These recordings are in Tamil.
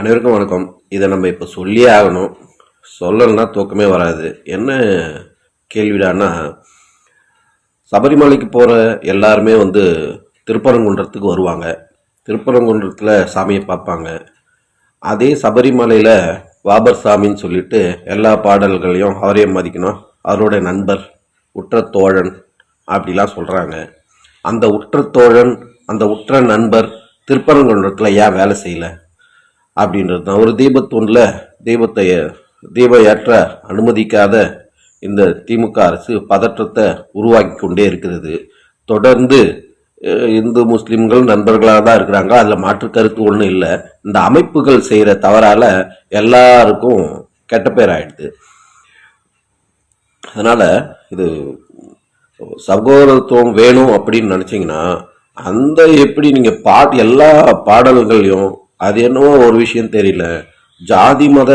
அனைவருக்கும் வணக்கம். இதை நம்ம இப்போ சொல்லியே ஆகணும். சொல்லலைன்னா தூக்கமே வராது. என்ன கேள்விடான்னா சபரிமலைக்கு போகிற எல்லாருமே வந்து திருப்பரங்குன்றத்துக்கு வருவாங்க. திருப்பரங்குன்றத்தில் சாமியை பார்ப்பாங்க. அதே சபரிமலையில் வாபர் சாமின்னு சொல்லிட்டு எல்லா பாடல்களையும் அவரையும் மதிக்கணும். அவருடைய நண்பர் உற்ற தோழன் அப்படிலாம் சொல்கிறாங்க அந்த உற்ற தோழன் அந்த உற்ற நண்பர் திருப்பரங்குன்றத்தில் ஏன் வேலை செய்யலை? அப்படின்றது தான். ஒரு தீபத்தூணில் தீபத்தை தீபம் ஏற்ற அனுமதிக்காத இந்த திமுக அரசு பதற்றத்தை உருவாக்கி கொண்டே இருக்கிறது. தொடர்ந்து இந்து முஸ்லீம்கள் நண்பர்களாக தான் இருக்கிறாங்க. அதில் மாற்று கருத்து ஒன்றும் இல்லை. இந்த அமைப்புகள் செய்கிற தவறால் எல்லாருக்கும் கெட்ட பேர் ஆயிடுது. அதனால் இது சகோதரத்துவம் வேணும் அப்படின்னு நினச்சிங்கன்னா அந்த எப்படி நீங்கள் பாட் எல்லா பாடல்களையும் அது என்னவோ ஒரு விஷயம் தெரியல. ஜாதி மத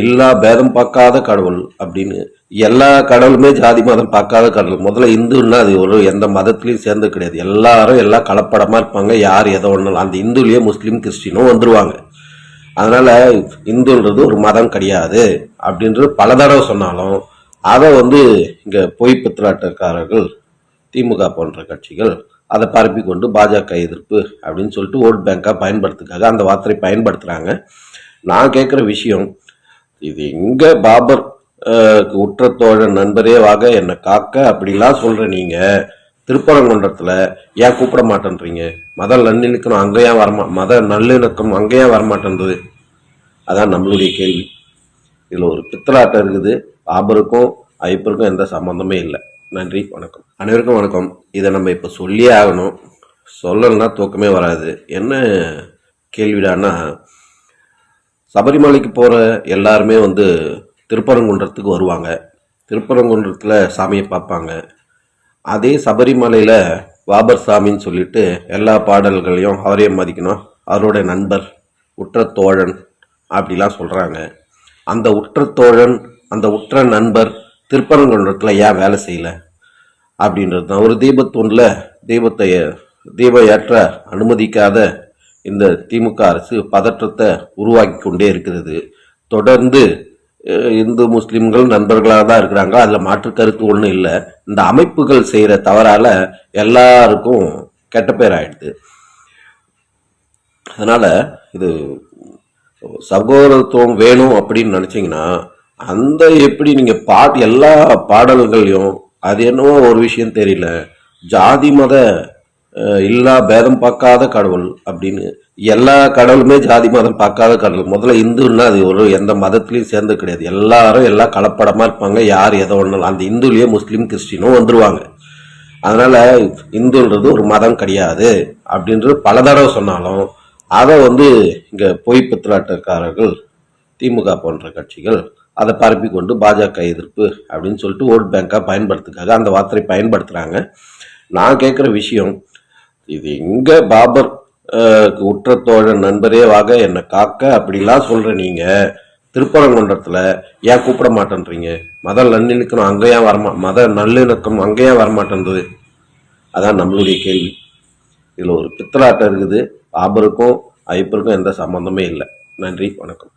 இல்லா பேதம் பார்க்காத கடவுள் அப்படின்னு எல்லா கடவுளுமே ஜாதி மதம் பார்க்காத கடவுள். முதல்ல இந்துன்னா அது ஒரு எந்த மதத்துலையும் சேர்ந்து கிடையாது. எல்லாரும் எல்லாம் கலப்படமாக இருப்பாங்க. யார் எதை ஒன்றும் அந்த இந்துலேயே முஸ்லீம் கிறிஸ்டினும் வந்துருவாங்க. அதனால் இந்துன்றது ஒரு மதம் கிடையாது அப்படின்றது பல தடவை சொன்னாலும் அதை வந்து இங்கே பொய் பித்தலாட்டக்காரர்கள் திமுக போன்ற கட்சிகள் அதை பரப்பி கொண்டு பாஜக எதிர்ப்பு அப்படின்னு சொல்லிட்டு ஓட் பேங்காக பயன்படுத்துக்காக அந்த வார்த்தையை பயன்படுத்துகிறாங்க நான் கேட்குற விஷயம் இது எங்கே பாபர் அஹ், உற்ற நண்பரே வாக என்னை காக்க அப்படிலாம் சொல்கிற நீங்கள் திருப்பரங்குன்றத்தில் ஏன் கூப்பிட மாட்டேன்றீங்க? மத நல்லிணக்கம் அங்க வரமா மத நல்லிணக்கம் அங்க வரமாட்டேன்றது? அதான் நம்மளுடைய கேள்வி. இதில் ஒரு பித்தலாட்டம் இருக்குது. பாபருக்கும் ஐப்பருக்கும் எந்த சம்மந்தமே இல்லை. நன்றி வணக்கம். அனைவருக்கும் வணக்கம். இதை நம்ம இப்போ சொல்லியே ஆகணும். சொல்லலைன்னா தூக்கமே வராது. என்ன கேள்விடான்னா சபரிமலைக்கு போகிற எல்லாருமே வந்து திருப்பரங்குன்றத்துக்கு வருவாங்க. திருப்பரங்குன்றத்தில் சாமியை பார்ப்பாங்க. அதே சபரிமலையில் வாபர் சாமின்னு சொல்லிட்டு எல்லா பாடல்களையும் அவரே மதிக்கணும். அவருடைய நண்பர் உற்ற தோழன் அப்படிலாம் சொல்கிறாங்க அந்த உற்ற தோழன் அந்த உற்ற நண்பர் திருப்பரங்குன்றத்தில் ஏன் வேலை செய்யலை? அப்படின்றது தான். ஒரு தீபத்தூணில் தீபத்தை தீபம் ஏற்ற அனுமதிக்காத இந்த திமுக அரசு பதற்றத்தை உருவாக்கி கொண்டே இருக்கிறது. தொடர்ந்து இந்து முஸ்லீம்கள் நண்பர்களாக தான் இருக்கிறாங்க. அதில் மாற்று கருத்து ஒன்றும் இல்லை. இந்த அமைப்புகள் செய்கிற தவறால் எல்லாருக்கும் கெட்ட பேர் ஆயிடுது. அதனால் இது சகோதரத்துவம் வேணும் அப்படின்னு நினச்சிங்கன்னா அந்த எப்படி நீங்கள் பாட் எல்லா பாடல்களையும் அது என்னவோ ஒரு விஷயம் தெரியல. ஜாதி மத இல்லா பேதம் பார்க்காத கடவுள் அப்படின்னு எல்லா கடவுளுமே ஜாதி மதம் பார்க்காத கடவுள். முதல்ல இந்துன்னா அது ஒரு எந்த மதத்துலையும் சேர்ந்து கிடையாது. எல்லாரும் எல்லாம் கலப்படமாக இருப்பாங்க. யார் எதை ஒன்றும் அந்த இந்துலேயே முஸ்லீம் கிறிஸ்டினும் வந்துருவாங்க. அதனால இந்துன்றது ஒரு மதம் கிடையாது அப்படின்றது பல தடவை சொன்னாலும் அதை வந்து இங்கே பொய் பித்தலாட்டக்காரர்கள் திமுக போன்ற கட்சிகள் அதை பரப்பி கொண்டு பாஜக எதிர்ப்பு அப்படின்னு சொல்லிட்டு ஓட் பேங்கா பயன்படுத்துக்காக அந்த வார்த்தையை பயன்படுத்துகிறாங்க நான் கேட்குற விஷயம் இது எங்கே பாபர் உற்றத்தோழன் உற்ற தோழன் நண்பரே வாக என்னை காக்க அப்படிலாம் சொல்கிற நீங்கள் திருப்பரங்குன்றத்தில் ஏன் கூப்பிட மாட்டேன்றீங்க? மத நல்லிணக்கம் அங்கேயும் வரமா மத நல்லிணக்கம் அங்கேயும் வரமாட்டேன்றது? அதான் நம்மளுடைய கேள்வி. இதில் ஒரு பித்தலாட்டம் இருக்குது. பாபருக்கும் ஐப்பருக்கும் எந்த சம்மந்தமே இல்லை. நன்றி வணக்கம்.